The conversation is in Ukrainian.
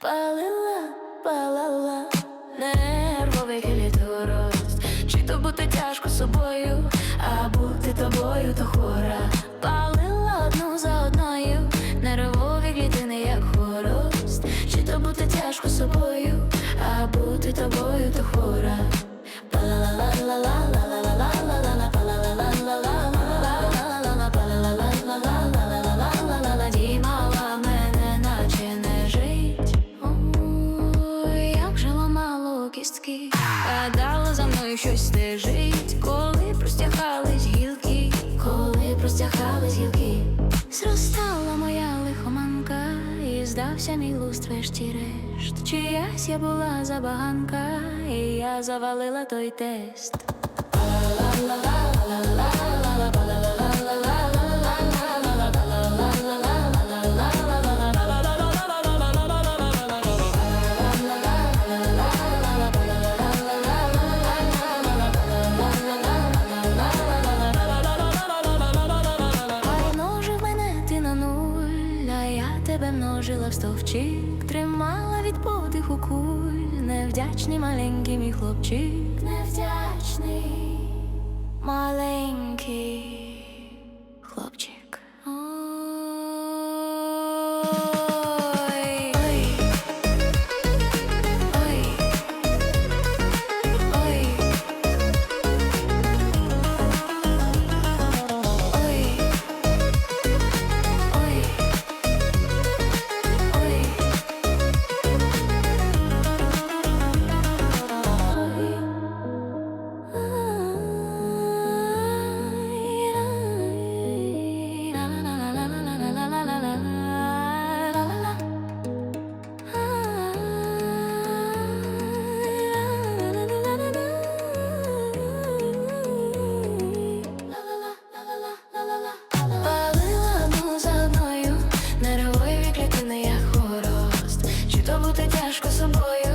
Палила, палала, нервовий Чи то бути тяжко собою, а бути тобою то хвора важко собою, а бути тобою то хора. Дімала мене, наче не жить. Як же ламало кістки, гадала за мною щось не жить. коли простягались гілки, коли простягались гілки. Здався мій луст врешті-решт. Чиясь я була забаганка, і я завалила той тест. В стовпчик, тримала від подиху куль, невдячний маленький мій хлопчик, невдячний маленький хлопчик. Тяжко собою,